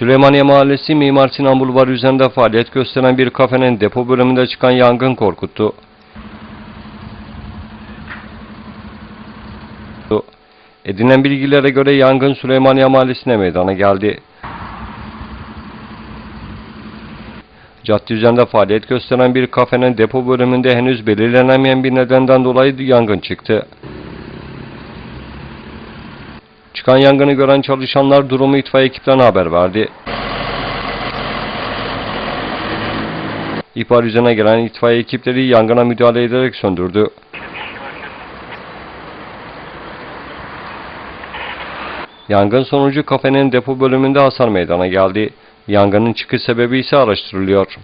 Süleymaniye Mahallesi Mimar Sinan Bulvarı üzerinde faaliyet gösteren bir kafenin depo bölümünde çıkan yangın korkuttu. Edinilen bilgilere göre yangın Süleymaniye Mahallesi'ne meydana geldi. Cadde üzerinde faaliyet gösteren bir kafenin depo bölümünde henüz belirlenemeyen bir nedenden dolayı yangın çıktı. Çıkan yangını gören çalışanlar durumu itfaiye ekiplerine haber verdi. İhbar üzerine gelen itfaiye ekipleri yangına müdahale ederek söndürdü. Yangın sonucu kafenin depo bölümünde hasar meydana geldi. Yangının çıkış sebebi ise araştırılıyor.